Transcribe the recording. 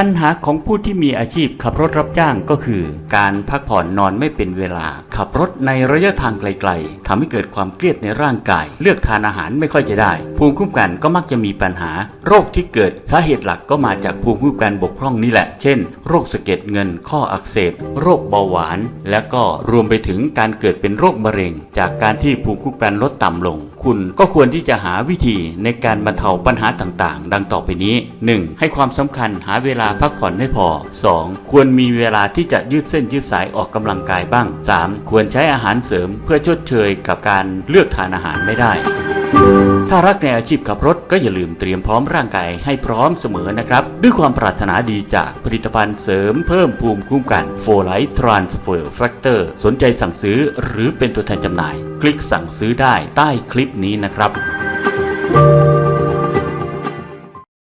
ปัญหาของผู้ที่มีอาชีพขับรถรับจ้างก็คือ การพักผ่อนนอนไม่เป็นเวลา ขับรถในระยะทางไกลๆทำให้เกิดความเครียดในร่างกาย เลือกทานอาหารไม่ค่อยจะได้ ภูมิคุ้มกันก็มักจะมีปัญหา โรคที่เกิดสาเหตุหลักก็มาจากภูมิคุ้มกันบกพร่องนี่แหละ เช่น โรคสะเก็ดเงิน ข้ออักเสบ โรคเบาหวาน และก็รวมไปถึงการเกิดเป็นโรคมะเร็ง จากการที่ภูมิคุ้มกันลดต่ำลง คุณก็ควรที่จะหาวิธีในการบรรเทาปัญหาต่างๆ ดังต่อไปนี้ 1. ให้ความสำคัญหาเวลาพักผ่อนให้พอ 2. ควรมีเวลาที่จะยืดเส้นยืดสายออกกำลังกายบ้าง 3. ควรใช้อาหารเสริมเพื่อชดเชยกับการเลือกทานอาหารไม่ได้ ถ้ารักในอาชีพขับรถก็อย่าลืมเตรียมพร้อมร่างกายให้พร้อมเสมอนะครับ ด้วยความปรารถนาดีจากผลิตภัณฑ์เสริมเพิ่มภูมิคุ้มกันโฟไลท์ทรานสเฟอร์แฟกเตอร์สนใจสั่งซื้อหรือเป็นตัวแทนจำหน่าย คลิกสั่งซื้อได้ใต้คลิปนี้นะครับ